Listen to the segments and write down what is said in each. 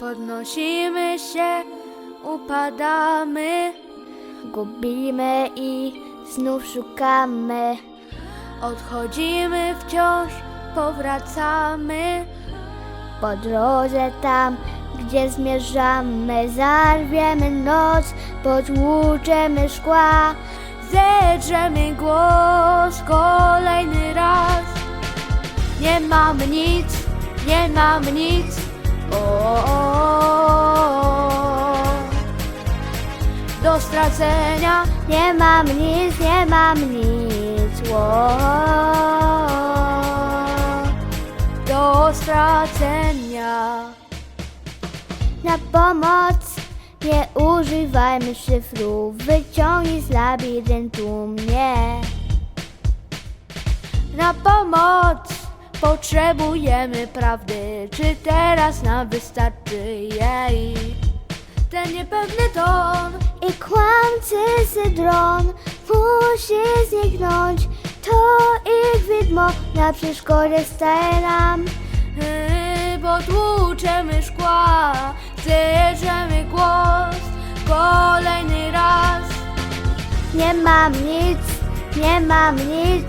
Podnosimy się, upadamy, Gubimy i znów szukamy. odchodzimy wciąż, powracamy. Po drodze tam, gdzie zmierzamy, zarwiemy noc, potłuczemy szkła. Zedrzemy głos kolejny raz. Nie mamy nic, nie mamy nic. O, o, o. Do stracenia Nie mam nic, nie mam nic. Ło. do stracenia. Na pomoc nie używajmy szyfrów, wyciągnij z labiryntu mnie. Na pomoc potrzebujemy prawdy. Czy teraz nam wystarczy jej? Ten niepewny ton, I kłamcy z dron musi zniknąć. To ich widmo na przeszkodzie staje yy, potłuczemy szkła, zjeżdżemy głos kolejny raz. Nie mam nic, nie mam nic.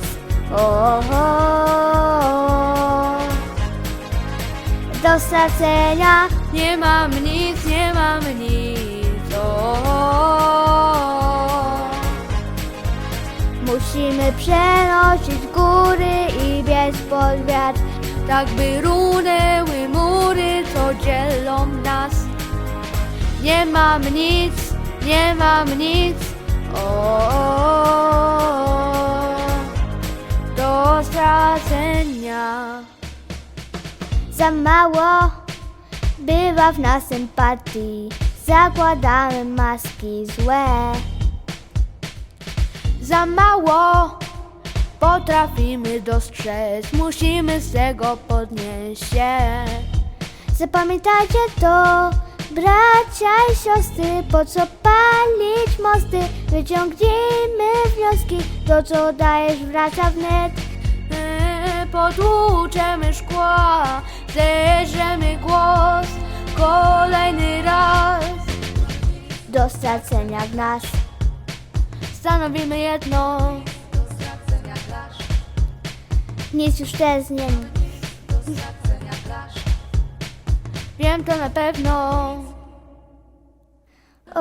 O, do stracenia Nie mam nic, nie mam nic. O, musimy przenosić góry i biec pod wiatr. tak by runęły mury, co dzielą nas. Nie mam nic, nie mam nic. O, do Za mało bywa w nas empatii. Zakładamy maski złe. Za mało potrafimy dostrzec, musimy z tego podnieść się. Zapamiętajcie to, bracia i siostry, po co palić mosty? Wyciągnijmy wnioski, to co dajesz wraca wnet. Yy, Potłuczemy szkła, zjeżdżemy głos kolejny raz. Do stracenia w nas. Stanowimy jedno, Nic już teraz nie ma. wiem to na pewno. O,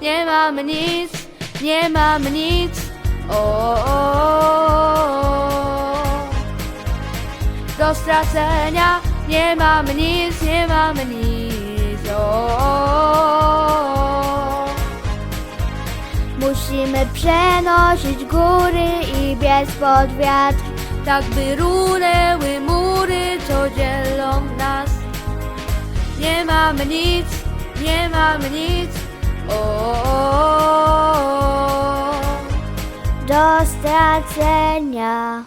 Nie mamy nic, nie mamy nic. O, do stracenia nie mamy nic, nie mamy nic. O, musimy przenosić góry i biec pod wiatr. tak by runęły mury, co dzielą nas. Nie mamy nic, nie mamy nic. O, Do stracenia.